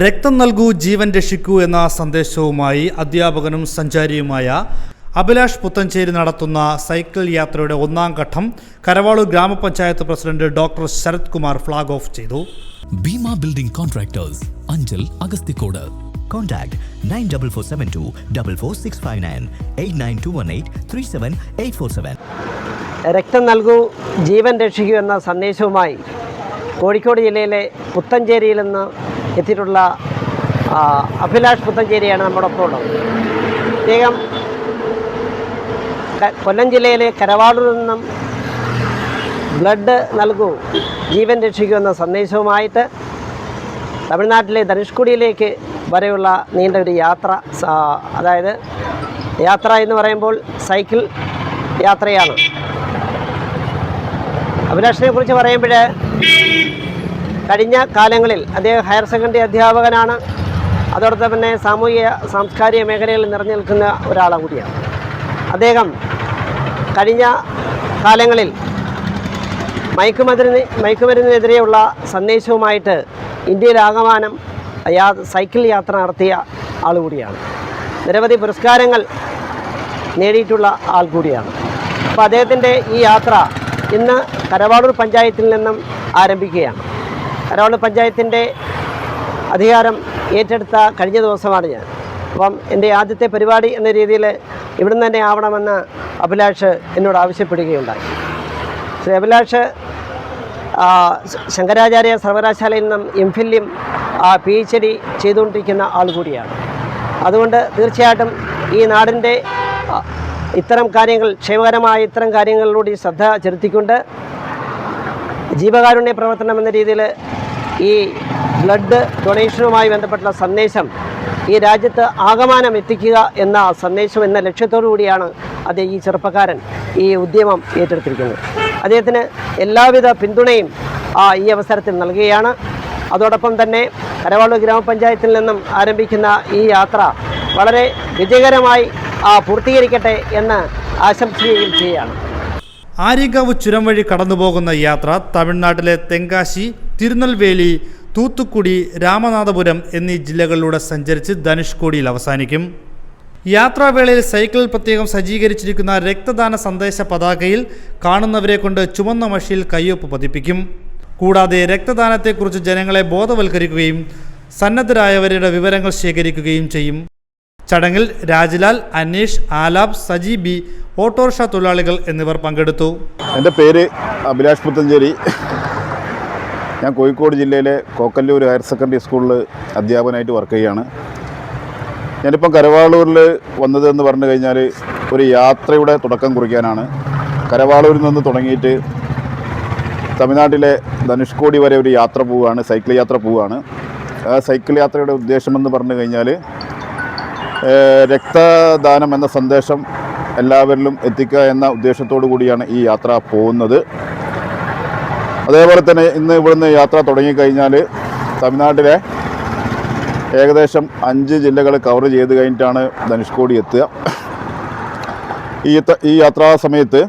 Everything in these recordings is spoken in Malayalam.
രക്തം നൽകൂ ജീവൻ രക്ഷിക്കൂ എന്ന സന്ദേശവുമായി അധ്യാപകനും സഞ്ചാരിയുമായ അഭിലാഷ് പുത്തഞ്ചേരി നടത്തുന്ന സൈക്കിൾ യാത്രയുടെ ഒന്നാം ഘട്ടം കരവാളൂർ ഗ്രാമപഞ്ചായത്ത് president doctor Sarath Kumar flag off ചെയ്തു. Bhima building contractors Anchal Agasthikode. Contact nine double four seven two double four six five nine eight nine two one eight three seven eight four seven. രക്തം നൽകൂ ജീവൻ രക്ഷിക്കൂ എന്ന സന്ദേശവുമായി കോഴിക്കോട് ജില്ലയിലെ പുത്തഞ്ചേരിയിൽ നിന്ന് എത്തിയിട്ടുള്ള അഭിലാഷ് പുത്തഞ്ചേരിയാണ് നമ്മുടെ ഒപ്പം ഉള്ളത്. അദ്ദേഹം കൊല്ലം ജില്ലയിലെ കരവാളൂരിൽ നിന്നും ബ്ലഡ് നൽകൂ ജീവൻ രക്ഷിക്കൂ എന്ന സന്ദേശവുമായിട്ട് തമിഴ്നാട്ടിലെ ധനുഷ്കുടിയിലേക്ക് വരെയുള്ള നീണ്ട ഒരു യാത്ര അതായത് യാത്ര എന്ന് പറയുമ്പോൾ സൈക്കിൾ യാത്രയാണ്. അഭിലാഷിനെ കുറിച്ച് പറയുമ്പോൾ കഴിഞ്ഞ കാലങ്ങളിൽ അദ്ദേഹം ഹയർ സെക്കൻഡറി അധ്യാപകനാണ്. അതോടൊപ്പം തന്നെ സാമൂഹിക സാംസ്കാരിക മേഖലയിൽ നിറഞ്ഞു നിൽക്കുന്ന ഒരാളെ കൂടിയാണ്. അദ്ദേഹം കഴിഞ്ഞ കാലങ്ങളിൽ മയക്കുമരുന്ന് മയക്കുമരുന്നിനെതിരെയുള്ള സന്ദേശവുമായിട്ട് ഇന്ത്യയിലാകമാനം യാ സൈക്കിൾ യാത്ര നടത്തിയ ആൾ കൂടിയാണ്. നിരവധി പുരസ്കാരങ്ങൾ നേടിയിട്ടുള്ള ആൾ കൂടിയാണ്. അപ്പോൾ അദ്ദേഹത്തിന്റെ ഈ യാത്ര ഇന്ന് കരവാളൂർ പഞ്ചായത്തിൽ നിന്നും ആരംഭിക്കുകയാണ്. കരവാളൂർ പഞ്ചായത്തിന്റെ അധികാരം ഏറ്റെടുത്ത കഴിഞ്ഞ ദിവസമാണ് ഞാൻ. അപ്പം എന്റെ ആദ്യത്തെ പരിപാടി എന്ന രീതിയിൽ ഇവിടുന്ന് തന്നെ ആവണമെന്ന് അഭിലാഷ് എന്നോട് ആവശ്യപ്പെടുകയുണ്ടായി. ശ്രീ അഭിലാഷ് ശങ്കരാചാര്യ സർവകലാശാലയിൽ നിന്നും എം ഫില്ലും പി എച്ച് ഡി ചെയ്തുകൊണ്ടിരിക്കുന്ന ആൾ കൂടിയാണ്. അതുകൊണ്ട് തീർച്ചയായിട്ടും ഈ നാടിന്റെ ഇത്തരം കാര്യങ്ങൾ ക്ഷേമകരമായ ഇത്തരം കാര്യങ്ങളിലൂടെ ശ്രദ്ധ ചെലുത്തിക്കൊണ്ട് ജീവകാരുണ്യ പ്രവർത്തനം എന്ന രീതിയിൽ ഈ ബ്ലഡ് ഡൊണേഷനുമായി ബന്ധപ്പെട്ടുള്ള സന്ദേശം ഈ രാജ്യത്ത് ആകമാനം എത്തിക്കുക എന്ന സന്ദേശം എന്ന ലക്ഷ്യത്തോടു കൂടിയാണ് അദ്ദേഹം ഈ ചെറുപ്പക്കാരൻ ഈ ഉദ്യമം ഏറ്റെടുത്തിരിക്കുന്നത്. അദ്ദേഹത്തിന് എല്ലാവിധ പിന്തുണയും ഈ അവസരത്തിൽ നൽകുകയാണ്. അതോടൊപ്പം തന്നെ കരവാളൂർ ഗ്രാമപഞ്ചായത്തിൽ നിന്നും ആരംഭിക്കുന്ന ഈ യാത്ര വളരെ വിജയകരമായി പൂർത്തീകരിക്കട്ടെ എന്ന് ആശംസിക്കുകയും ചെയ്യുകയാണ്. ആര്യങ്കാവ് ചുരം വഴി കടന്നുപോകുന്ന യാത്ര തമിഴ്നാട്ടിലെ തെങ്കാശി തിരുനെൽവേലി തൂത്തുക്കുടി രാമനാഥപുരം എന്നീ ജില്ലകളിലൂടെ സഞ്ചരിച്ച് ധനുഷ്കോടിയിൽ അവസാനിക്കും. യാത്രാവേളയിൽ സൈക്കിളിൽ പ്രത്യേകം സജ്ജീകരിച്ചിരിക്കുന്ന രക്തദാന സന്ദേശ പതാകയിൽ കാണുന്നവരെ കൊണ്ട് ചുവന്ന മഷിയിൽ കയ്യൊപ്പ് പതിപ്പിക്കും. കൂടാതെ രക്തദാനത്തെക്കുറിച്ച് ജനങ്ങളെ ബോധവൽക്കരിക്കുകയും സന്നദ്ധരായവരുടെ വിവരങ്ങൾ ശേഖരിക്കുകയും ചെയ്യും. ചടങ്ങിൽ രാജ്ലാൽ അനീഷ് ആലാബ് സജി ബി ഓട്ടോറിക്ഷ തൊഴിലാളികൾ എന്നിവർ പങ്കെടുത്തു. എന്റെ പേര് അഭിലാഷ് പുത്തഞ്ചേരി. ഞാൻ കോഴിക്കോട് ജില്ലയിലെ കോക്കല്ലൂർ ഹയർ സെക്കൻഡറി സ്കൂളിൽ അധ്യാപകനായിട്ട് വർക്ക് ചെയ്യുകയാണ്. ഞാനിപ്പം കരവാളൂരിൽ വന്നതെന്ന് പറഞ്ഞു കഴിഞ്ഞാൽ ഒരു യാത്രയുടെ തുടക്കം കുറിക്കാനാണ്. കരവാളൂരിൽ നിന്ന് തുടങ്ങിയിട്ട് തമിഴ്നാട്ടിലെ ധനുഷ്കോടി വരെ ഒരു യാത്ര പോവുകയാണ് സൈക്കിൾ യാത്ര പോവുകയാണ്. ആ സൈക്കിൾ യാത്രയുടെ ഉദ്ദേശമെന്ന് പറഞ്ഞു കഴിഞ്ഞാൽ രക്തദാനം എന്ന സന്ദേശം എല്ലാവരിലും എത്തിക്കുക എന്ന ഉദ്ദേശത്തോടു കൂടിയാണ് ഈ യാത്ര പോകുന്നത്. അതേപോലെ തന്നെ ഇന്ന് ഇവിടുന്ന് യാത്ര തുടങ്ങിക്കഴിഞ്ഞാൽ തമിഴ്നാട്ടിലെ ഏകദേശം അഞ്ച് ജില്ലകൾ കവർ ചെയ്ത് കഴിഞ്ഞിട്ടാണ് ധനുഷ്കോടി എത്തുക. ഈ ഈ യാത്രാ സമയത്ത്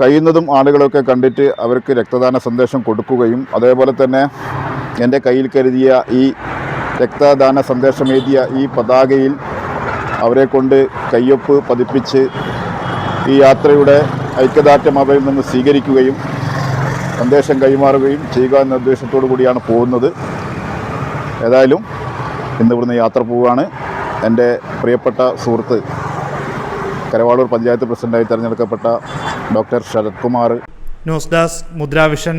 കഴിയുന്നതും ആളുകളൊക്കെ കണ്ടിട്ട് അവർക്ക് രക്തദാന സന്ദേശം കൊടുക്കുകയും അതേപോലെ തന്നെ എന്റെ കയ്യിൽ കരുതിയ ഈ രക്തദാന സന്ദേശം എഴുതിയ ഈ പതാകയിൽ അവരെ കൊണ്ട് കയ്യൊപ്പ് പതിപ്പിച്ച് ഈ യാത്രയുടെ ഐക്യദാർഢ്യം അവരിൽ നിന്ന് സ്വീകരിക്കുകയും സന്ദേശം കൈമാറുകയും ചെയ്യുക എന്ന ഉദ്ദേശത്തോടു കൂടിയാണ് പോകുന്നത്. ഏതായാലും ഇന്ന് ഇവിടുന്ന് യാത്ര പോവുകയാണ്. എന്റെ പ്രിയപ്പെട്ട സുഹൃത്ത് കരവാളൂർ പഞ്ചായത്ത് പ്രസിഡന്റായി തിരഞ്ഞെടുക്കപ്പെട്ട doctor Sarathkumar. News desk Mudravision